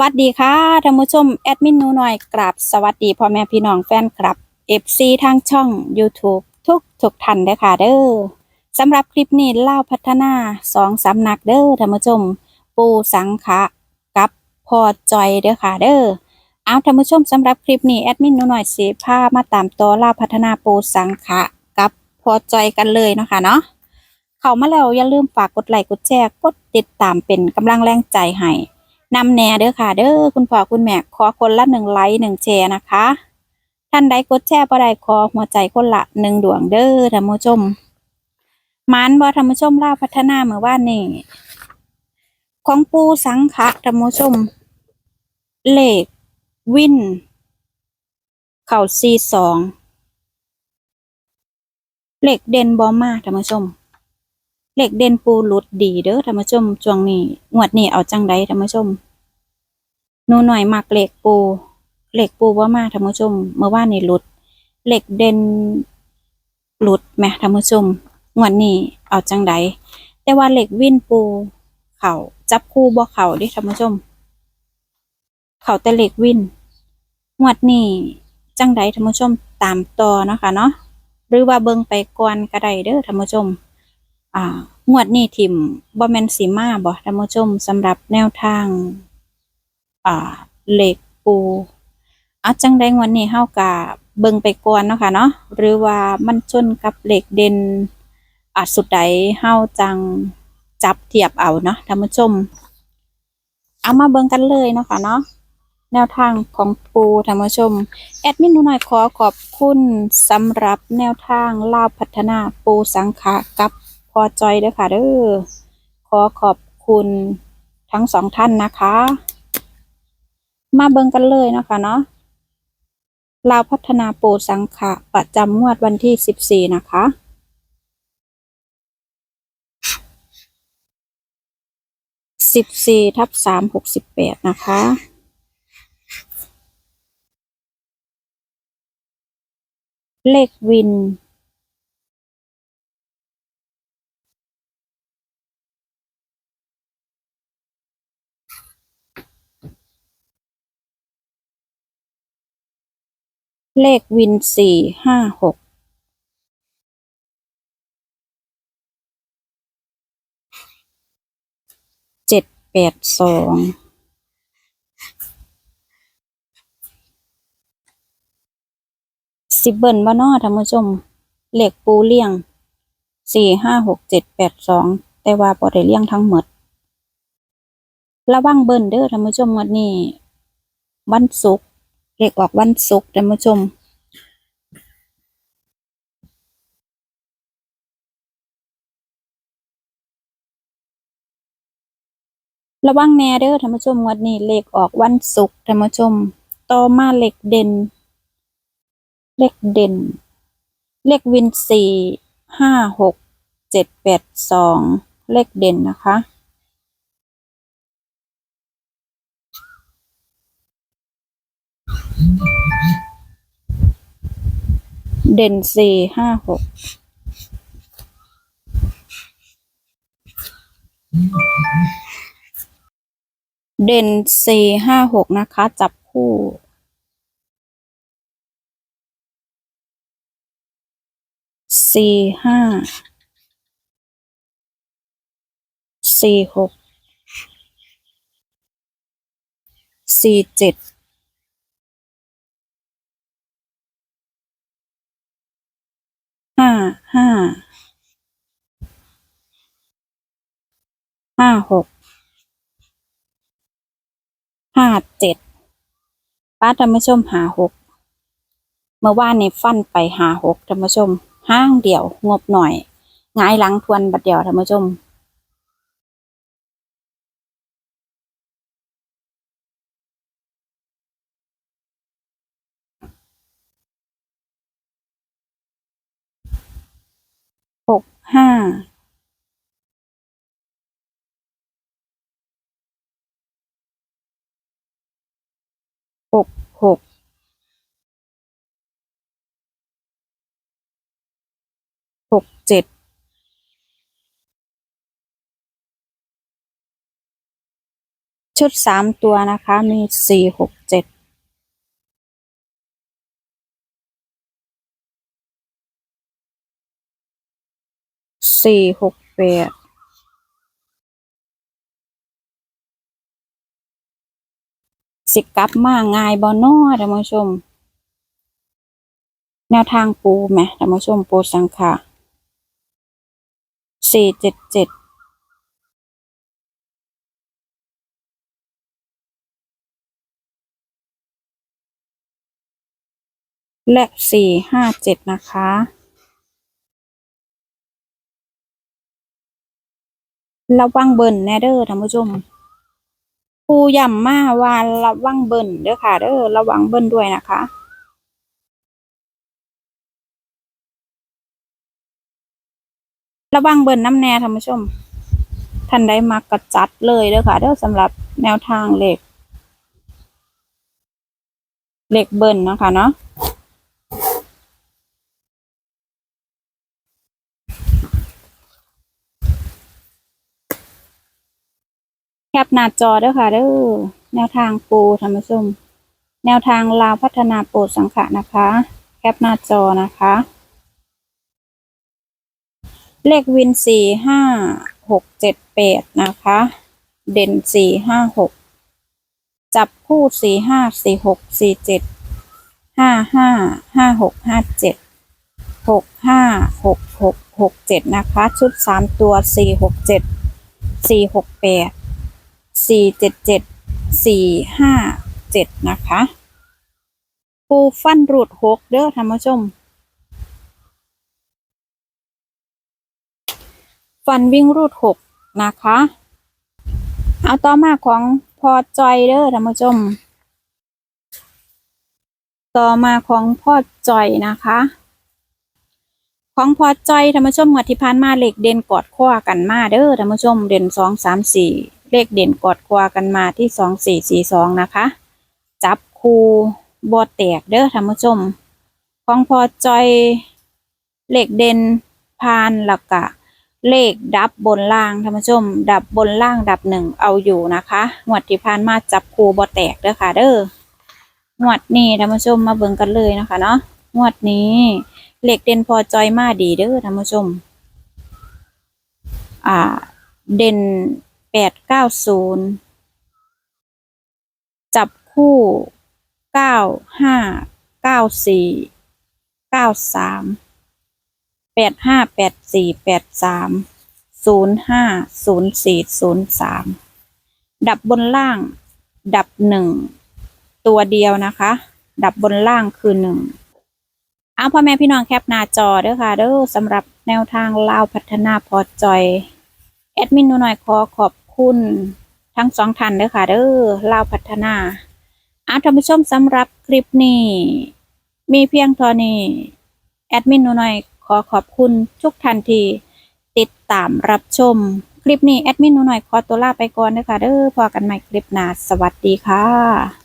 วัสดีค่ะท่านผู้ชมแอดมินนูหน่อยกราบสวัสดีพ่อแม่พี่น้องแฟนคลับ FC ทางช่อง YouTube ทุกทุกท่านเด้อค่ะเด้อสำหรับคลิปนี้เล่าพัฒนาสองสำนักเด้อท่านผู้ชม ปูสังขะกับพอจอยเด้อค่ะเด้อเอาท่านผู้ชมสำหรับคลิปนี้แอดมินนูหน่อยสิพามาตามต่อเล่าพัฒนาปูสังขะกับพอจอยกันเลยเนาะค่ะเนาะเข้ามาแล้วอย่าลืมฝากกดไลค์กดแชร์กดติดตามเป็นกำลังแรงใจให้ นำแน่เด้อค่ะ เด้อคุณพ่อคุณแม่ขอคนละหนึ่งไลค์หนึ่งแชร์นะคะ ท่านใดกดแชร์บ่ได้ขอหัวใจคนละหนึ่งดวงเด้อท่านผู้ชมมานบ่ท่านผู้ชมล่าพัฒนาเมื่อว่านนี้ของปูสังขะท่านผู้ชมเลขวินเข่าซีสองเหลขเด่นบอมาท่านผู้ชม เหล็กเด่นปูหลุดดีเด้อท่านผู้ชมช่วงนี้งวดนี้เอาจังไดท่านผู้ชมหนูหน่อยมักเหล็กปูเหล็กปูว่ามาท่านผู้ชม เมื่อวานนี่หลุดเหล็กเด่นหลุดแหมท่านผู้ชมงวดนี้เอาจังไดแต่ว่าเหล็กวิ่นปู เข่าจับคู่บ่เข่าดิท่านผู้ชม เข่าแต่เหล็กวิ่นงวดนี้จังไดท่านผู้ชมตามต่อเนาะค่ะเนาะหรือว่าเบิ่งไปก่อนก็ได้เด้อท่านผู้ชม อ่า งวดนี้ทิมบ่แมนสิมาบ่ท่านผู้ชมสำหรับแนวทาง อ่าเหล็กปูเอาจังได๋งวดนี้เฮาก็เบิ่งไปก่อนเนาะค่ะเนาะหรือว่ามันชนกับเหล็กเด่นอาจสุดใดเฮาจังจับเทียบเอาเนาะท่านผู้ชม เอามาเบิ่งกันเลยเนาะค่ะเนาะแนวทางของปูท่านผู้ชม แอดมินหนูหน่อยขอขอบคุณสำหรับแนวทางลาวพัฒนาปูสังขะกับ พอจอยเด้อค่ะเด้อขอขอบคุณทั้งสองท่านนะคะ มาเบิ่งกันเลยนะคะเนาะลาวพัฒนาปูสังขะประจำงวดวันที่สิบสี่นะคะสิบสี่ทับสามหกสิบแปดนะคะ เลขวิน เลขวินสี่ห้าหกเจ็ดแปดสองสิบเบิลบ่นอท่านผู้ชมเลขปูเลี่ยงสี่ห้าหกเจ็ดแปดสองแต่ว่าบ่ได้เลี่ยงทั้งหมด ระวังเบิ้ลเด้อท่านผู้ชมวันนี้วันศุกร์ เลขออกวันศุกร์ท่านผู้ชม ระวังแน่เด้อท่านผู้ชมงวดนี้เลขออกวันศุกร์ท่านผู้ชม ต่อมาเลขเด่น เลขเด่น เลขวินสี่ห้าหกเจ็ดแปดสองเลขเด่นนะคะ เด่นสี่ห้าหกเด่นสี่ห้าหกนะคะ จับคู่ สี่ห้า สี่หก สี่เจ็ด ห้าห้า ห้าหกห้าเจ็ดป้าท่านผู้ชมหาหกเมื่อว่านนี้ฟันไปหาหกท่านผู้ชม ห้างเดียวงบหน่อยงายหลังทวนบัดเดียวท่านผู้ชมหกห้า หกหกหกเจ็ดชุดสามตัวนะคะ มีสี่หกเจ็ดสี่หกแปด สิกลับมาง่ายบ่นอท่านผู้ชม แนวทางปูไหมท่านผู้ชมปูสังขาสี่เจ็ดเจ็ดและสี่ห้าเจ็ดนะคะระวังเบิ่นแนเด้อท่านผู้ชม ปูย่ำมาว่าระวังเบิ่นเด้อค่ะเด้อระวังเบิ่นด้วยนะคะระวังเบิ่นน้ำแน่ท่านผู้ชม ท่านได้มากระจัดเลยเด้อค่ะเด้อสำหรับแนวทางเหล็กเหล็กเบิ่นนะคะเนาะ แคปหน้าจอเด้อค่ะเด้อแนวทางปูธรรมชมแนวทางลาวพัฒนาปูสังขะนะคะ แคปหน้าจอนะคะ เลขวินสี่ห้าหกเจ็ดแปดนะคะ เด่นสี่ห้าหกจับคู่สี่ห้าสี่หกสี่เจ็ดห้าห้าห้าหกห้าเจ็ดหกห้าหกหกหกเจ็ดนะคะ ชุดสามตัวสี่หกเจ็ดสี่หกแปด สี่เจ็ดเจ็ดสี่ห้าเจ็ดนะคะปูฟันรูดหกเด้อท่านผู้ชม ฟันวิ่งรูดหกนะคะ เอาต่อมาของพอจอยเด้อท่านผู้ชม ต่อมาของพ่อจอยนะคะของพอจอยท่านผู้ชมงวดที่ผ่านมาเหลขเด่นกอดข้อกันมาเด้อท่านผู้ชมเด่นสองสามสี่ เลขเด่นกอดข้อกันมาที่สองสี่สี่สองนะคะ จับคูบอดแตกเด้อท่านผู้ชม ของพอจอยเลขเด่นพานหลักกะ เลขดับบนล่างท่านผู้ชม ดับบนล่างดับหนึ่งเอาอยู่นะคะงวดที่ผ่านมาจับคูบอดแตกเด้อค่ะ เด้องวดนี้ท่านผู้ชมมาเบิ่งกันเลยนะคะเนาะงวดนี้ เหล็กเด่นพอจอยมาดีเด้อท่านผู้ชม อ่า เด่น แปดเก้าศูนย์จับคู่เก้าห้าเก้าสี่เก้าสามแปดห้าแปดสี่แปดสามศูนย์ห้าศูนย์สี่ศูนย์สามดับบนล่าง ดับหนึ่งตัวเดียวนะคะ ดับบนล่างคือหนึ่งเอาพ่อแม่พี่น้องแคปหน้าจอเด้อค่ะเด้อสำหรับแนวทางเล่าพัฒนาพอจอย แอดมินหนูหน่อยขอขอบ คุณทั้งสองท่านเด้อค่ะเด้อลาวพัฒนาอาท่านผู้ชมสำหรับคลิปนี้ มีเพียงเท่านี้แอดมินหนูหน่อยขอขอบคุณทุกท่านที่ติดตามรับชม คลิปนี้แอดมินหนูหน่อยขอตัวลาไปก่อนเด้อค่ะเด้อพอกันใหม่คลิปหน้าสวัสดีค่ะ